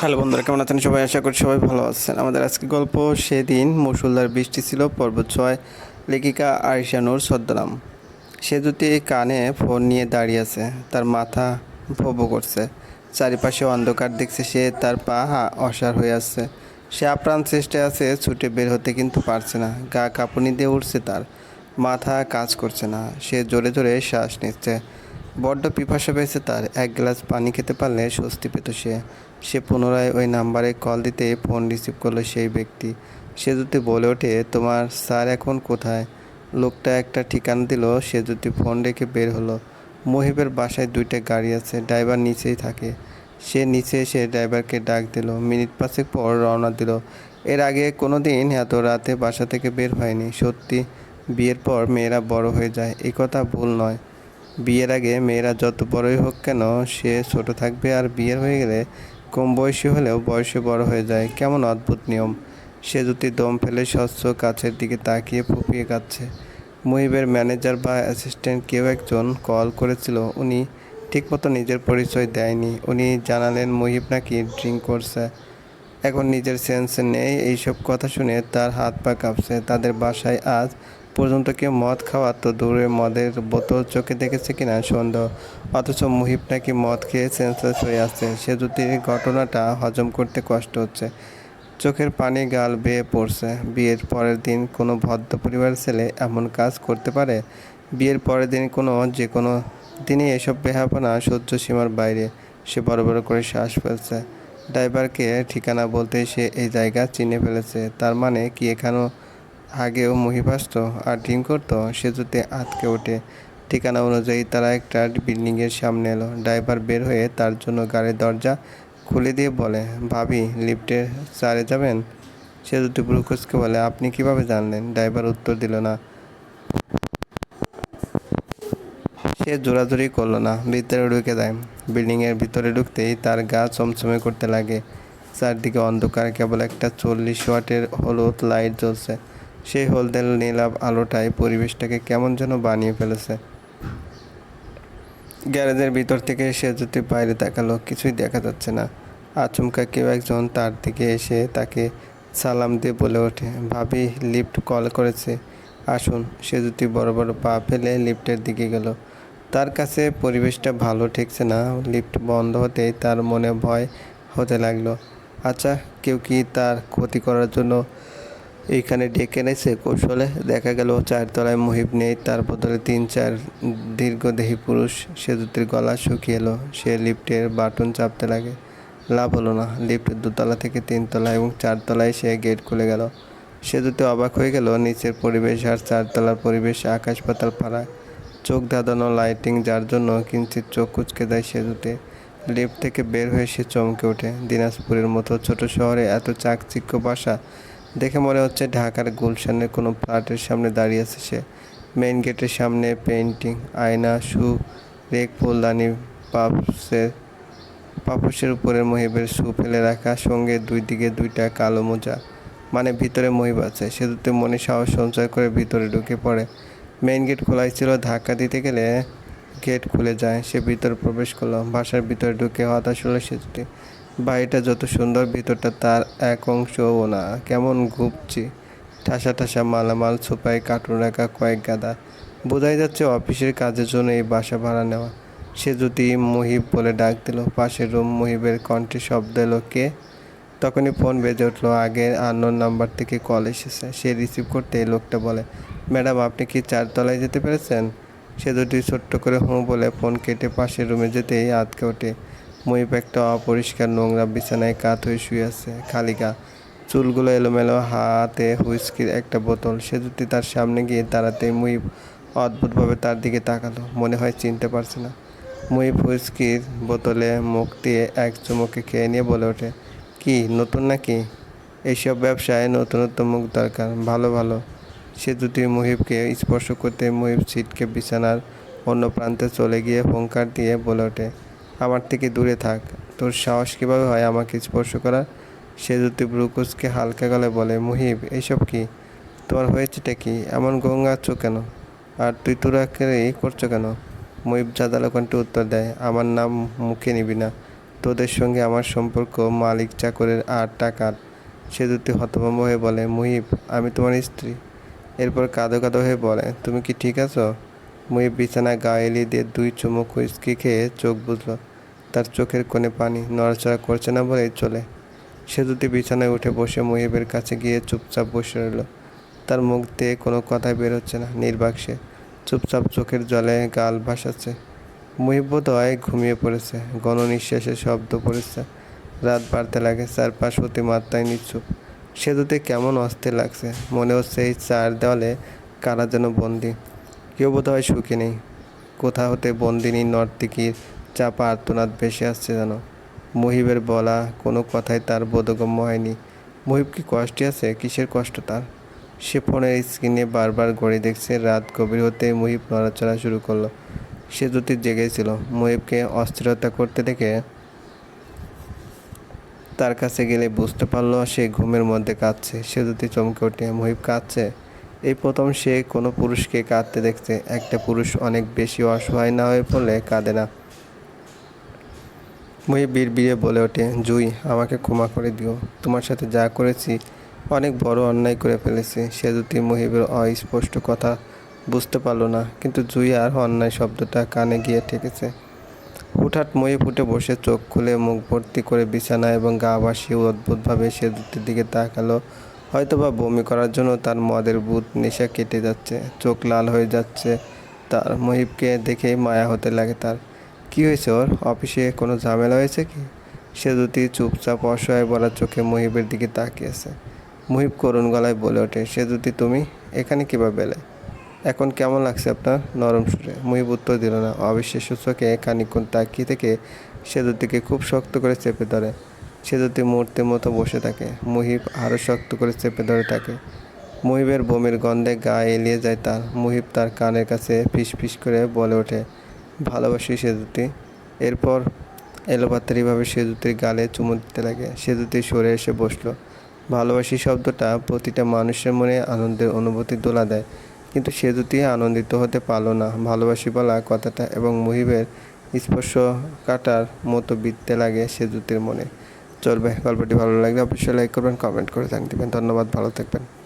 Hello বন্ধুরা, কেমন আছেন? সবাই আশা করি সবাই ভালো আছেন। আমাদের আজকে গল্প সেদিন মুসুলধার বৃষ্টি ছিল পর্বত ছয়, লেখিকা আরিশানুর ছদ্মনাম সে যদি কানে ফোন নিয়ে দাঁড়িয়ে আছে, তার মাথা ভোবো করছে। চারিপাশে অন্ধকার দেখছে সে, তার পা অসাড় হয়ে আসছে সে আপ্রাণ চেষ্টায় আছে, ছুটে বের হতে কিন্তু পারছে না। গা কাঁপুনি দিয়ে উঠছে তার, মাথা কাজ করছে না। সে জোরে জোরে শ্বাস নিচ্ছে। বড্ড পিপাসা পেয়েছে তার। এক গ্লাস পানি খেতে পারলে স্বস্তি পেত সে। সে পুনরায় ওই নাম্বারে কল দিতে ফোন রিসিভ করল সেই ব্যক্তি। সে যদি বলে ওঠে, তোমার স্যার এখন কোথায়? লোকটা একটা ঠিকানা দিল, সে যদি ফোন রেখে বের হলো। মহিবের বাসায় দুইটা গাড়ি আছে, ড্রাইভার নিচেই থাকে। সে নিচে এসে ড্রাইভারকে ডাক দিল। মিনিট পাঁচেক পর রওনা দিল। এর আগে কোনো দিন এত রাতে বাসা থেকে বের হয়নি। সত্যি, বিয়ের পর মেয়েরা বড় হয়ে যায়। এই কথা ভুল নয়। বিয়ের আগে মেয়েরা যত বড়ই হোক কেন, সে ছোট থাকবে আর বিয়ের হয়ে গেলে কম বয়সী হলেও বয়সে বড় হয়ে যায়। কেমন অদ্ভুত নিয়ম। সে যদি দম ফেলে স্বচ্ছ কাছের দিকে তাকিয়ে ফুপিয়ে কাচ্ছে মুহিবের ম্যানেজার বা অ্যাসিস্ট্যান্ট কেউ একজন কল করেছিল। উনি ঠিকমতো নিজের পরিচয় দেয়নি। উনি জানালেন, মুহিব নাকি ড্রিঙ্ক করছে। এখন নিজের সেন্স নেই। এইসব কথা শুনে তার হাত পা কাঁপছে। তাদের বাসায় আজ পর্যন্ত কেউ মদ খাওয়া তো দূরে মদের বোতল চোখে দেখেছে কিনা? সন্দেহ। অথচ মুহিব নাকি মদ খেয়ে সেন্সলেস হয়ে আসছে সে যদি ঘটনাটা হজম করতে কষ্ট হচ্ছে, চোখের পানি গাল বেয়ে পড়ছে। বিয়ের পরের দিন কোনো ভদ্র পরিবারের ছেলে এমন কাজ করতে পারে? বিয়ের পরের দিন কোনো যে কোনো দিনই এসব বেহাপনা সহ্য সীমার বাইরে। সে বড় বড় করে শ্বাস ফেলছে। ড্রাইভারকে ঠিকানা বলতে সে এই জায়গা চিনে ফেলেছে। তার মানে কি এখানেও আগেও মহিবাসত আর ড্রিঙ্ক করতো, সে যদি আটকে ওঠে। ঠিকানা অনুযায়ী তারা একটা বিল্ডিংয়ের সামনে এলো। ড্রাইভার বের হয়ে তার জন্য গাড়ির দরজা খুলে দিয়ে বলে, ভাবি লিফটে চারে যাবেন? সে যদি ব্রুকসকে বলে, আপনি কীভাবে জানলেন? ড্রাইভার উত্তর দিল, না। সে জোরাজোরি করল, না। ভিতরে ঢুকে দেয় বিল্ডিংয়ের ভিতরে ঢুকতেই তার গা চমচমে করতে লাগে। চারদিকে অন্ধকার, কেবল একটা চল্লিশ ওয়াটের হলুদ লাইট জ্বলছে। সেই হলদে নীলাভ আলোটায় পরিবেশটাকে কেমন যেন বানিয়ে ফেলেছে। গ্যারেজের ভিতর থেকে সে যদি বাইরে তাকালো, কিছুই দেখা যাচ্ছে না। আচমকা কেউ একজন তার দিকে এসে তাকে সালাম দিয়ে বলে ওঠে, ভাবি, লিফট কল করেছে। আসুন। সে যদি বড় বড় পা ফেলে লিফটের দিকে গেল। তার কাছে পরিবেশটা ভালো ঠেকছে না। লিফট বন্ধ হতেই তার মনে ভয় হতে লাগল। আচ্ছা কেউ কি তার ক্ষতি করার জন্য এইখানে ডেকে এনেছে কৌশলে। দেখা গেল চারতলায় মহিব নেই, তার বদলে তিন চার দীর্ঘদেহী পুরুষ সেতুতির গলা শুকিয়ে এলো। সে লিফটের বাটন চাপতে লাগে। লাভ হলো না। লিফট দুতলা থেকে তিনতলা এবং চারতলায় সে গেট খুলে গেল। সেতুতে অবাক হয়ে গেল, নিচের পরিবেশ আর চারতলার পরিবেশ আকাশ পাতাল ফারাক চোখ ধাঁধানো লাইটিং যার জন্য কিঞ্চিত চোখ কুচকে দেয় সেতুতে। লিফট থেকে বের হয়ে সে চমকে ওঠে। দিনাজপুরের মতো ছোট শহরে এত চাকচিক্য বাসা দেখে মনে হচ্ছে ঢাকার গুলশানের কোনো ফ্ল্যাটের সামনে দাঁড়িয়ে আছে সে। মেইন গেটের সামনে পেন্টিং আয়না, শু, রেক, ফুলদানি, পাপসের পাপসের উপরে মহিবের শু ফেলে রাখা, সঙ্গে দুই দিকে দুইটা কালো মোজা। মানে ভিতরে মহিব আছে, সেতুতে মনে সাহস সঞ্চয় করে ভিতরে ঢুকে পড়ে। মেইন গেট খোলাই ছিল, ধাক্কা দিতে গেলে গেট খুলে যায়, সে ভিতরে প্রবেশ করল, বাসার ভিতরে ঢুকে হতাশ হলো সেতুতে বাড়িটা যত সুন্দর, ভিতরটা তার এক অংশও না। কেমন ঘুপছি ঠাসা ঠাসা মালামাল ছোপায় কার্টুন রাখা কয়েক গাদা। বোঝাই যাচ্ছে অফিসের কাজের জন্য এই বাসা ভাড়া নেওয়া। সে যদি মহিব বলে ডাক দিল, পাশের রুম মহিবের কণ্ঠে শব্দ এলো, কে? তখনই ফোন বেজে উঠল আগের আননোন নাম্বার থেকে কল এসেছে। সে রিসিভ করতে এই লোকটা বলে, ম্যাডাম, আপনি কি চারতলায় যেতে পেরেছেন? সে দুটি ছোট্ট করে হুঁ বলে ফোন কেটে পাশের রুমে যেতেই আতকে ওঠে। মহিব একটা অপরিষ্কার নোংরা বিছানায় কাত হয়ে শুয়ে আছে। খালি গা চুলগুলো এলোমেলো হাতে হুইস্কির একটা বোতল সে যদি তার সামনে গিয়ে দাঁড়াতেই মুহিব অদ্ভুতভাবে তার দিকে তাকালো। মনে হয় চিনতে পারছে না। মুহিব হুইস্কির বোতলে মুখ দিয়ে এক চুমুকে খেয়ে নিয়ে বলে ওঠে, কি, নতুন নাকি? এইসব ব্যবসায় নতুনত্ব মুখ দরকার। ভালো ভালো। সে দুটি মুহিবকে স্পর্শ করতে মুহিব সিটকে বিছানার অন্য প্রান্তে চলে গিয়ে হুঙ্কার দিয়ে বলে ওঠে আমার থেকে দূরে থাক। তোর সাহস কীভাবে হয় আমাকে স্পর্শ করার? সে দুটি ব্রুকুসকে হালকা গলায় বলে, মুহিব এইসব কি? তোমার হয়েছেটা কি? এমন গঙ্গাচ্ছ কেন? আর তুই তোরাকে করছ কেন? মুহিব জাদালো কণ্ঠে উত্তর দেয়, আমার নাম মুখে নিবি না। তোদের সঙ্গে আমার সম্পর্ক মালিক চাকরের আর টাকার। সে দুটি হতভম্ব হয়ে বলে, মুহিব, আমি তোমার স্ত্রী। এরপর কাঁদো কাঁদো হয়ে বলে, তুমি কি ঠিক আছো? মুহিব বিছানায় গা এলিয়ে দিয়ে দুই চুমুক হুইস্কি খেয়ে চোখ বুঝলো তার চোখের কোণে পানি নড়াচড়া করছে না বলেই চলে। সেদুতি বিছানায় উঠে বসে মুহিবের কাছে গিয়ে চুপচাপ বসে রইল। তার মুখ দিয়ে কোনো কথাই বেরোচ্ছে না, নির্বাক সে। চুপচাপ চোখের জলে গাল ভাসাচ্ছে। মুহিবোদয় ঘুমিয়ে পড়েছে গণ নিঃশ্বাসের শব্দ পড়েছে। রাত বাড়তে লাগে, চারপাশ অতিমাত্রায় নিচ্ছুপ। সেতুতে কেমন অস্থির লাগছে মনে হচ্ছে এই চার দেওয়ালে কারা যেন বন্দি। কেউ বোধহয় সুখী নেই। কোথা হতে বন্দিনী নর্তিকীর চাপা আর্তনাদ ভেসে আসছে যেন মুহিবের বলা কোনো কথাই তার বোধগম্য হয়নি। মুহিব কি কষ্টে আছে? কিসের কষ্ট তার? সে ফোনের স্ক্রিনে বারবার ঘড়ি দেখছে, রাত গভীর হতে মুহিব নড়াচড়া শুরু করল। সে দুটি জেগেছিল। মুহিবকে অস্থিরতা করতে দেখে তার কাছে গেলে বুঝতে পারল সে ঘুমের মধ্যে কাঁদছে। সে দুটি চমকে ওঠে মুহিব কাঁদছে? এই প্রথম সে কোনো পুরুষকে কাঁদতে দেখছে। একটা পুরুষ অনেক বেশি অসহায় না হয়ে পড়লে কাঁদে না। মুহিব বিড়বিড়ে বলে ওঠে, জুই, আমাকে ক্ষমা করে দিও। তোমার সাথে যা করেছি, অনেক বড় অন্যায় করে ফেলেছি। সে দুটি মুহিবের অস্পষ্ট কথা বুঝতে পারল না, কিন্তু জুই আর অন্যায় শব্দটা কানে গিয়ে ঠেকেছে। হুটহাট ময়ে ফুটে বসে চোখ খুলে মুখ ভর্তি করে বিছানা এবং গা ভাসিয়ে অদ্ভুতভাবে সে দুটির দিকে তাকালো। হয়তোবা বমি করার জন্য তার মদের বুধ নেশা কেটে যাচ্ছে, চোখ লাল হয়ে যাচ্ছে। তার মহিবকে দেখেই মায়া হতে লাগে তার। কি হয়েছে ওর? অফিসে কোনো ঝামেলা হয়েছে কি? সে দুটি চুপচাপ অসহায় বলার চোখে মহিবের দিকে তাকিয়েছে। মহিব করুণ গলায় বলে ওঠে, সে দুটি তুমি? এখানে কীভাবে এলে? এখন কেমন লাগছে আপনার? নরম সুরে। মুহিব উত্তর দিল না। অবিশ্বাস্য চোখে খানিক্ষণ তাকিয়ে থেকে সেতুটিকে খুব শক্ত করে চেপে ধরে। সেতুটি মুহূর্তের মতো বসে থাকে। মুহিব আরও শক্ত করে চেপে ধরে থাকে মুহিবের বমির গন্ধে গা এলিয়ে যায় তার। মুহিব তার কানের কাছে ফিস ফিস করে বলে ওঠে ভালোবাসি সেতুটি এরপর এলোপাতারিভাবে সেতুটির গালে চুমু দিতে লাগে। সেতুটি সরে এসে বসল। ভালোবাসি শব্দটা প্রতিটা মানুষের মনে আনন্দের অনুভূতি দোলা দেয়। কিন্তু সে দুটি আনন্দিত হতে পারল না। ভালোবাসি বলা কথাটা এবং মুহিবের স্পর্শ কাটার মতো বিততে লাগে সে দুটির মনে। চলবে। গল্পটি ভালো লাগলে অবশ্যই লাইক করবেন কমেন্ট করে থাকবেন ধন্যবাদ, ভালো থাকবেন।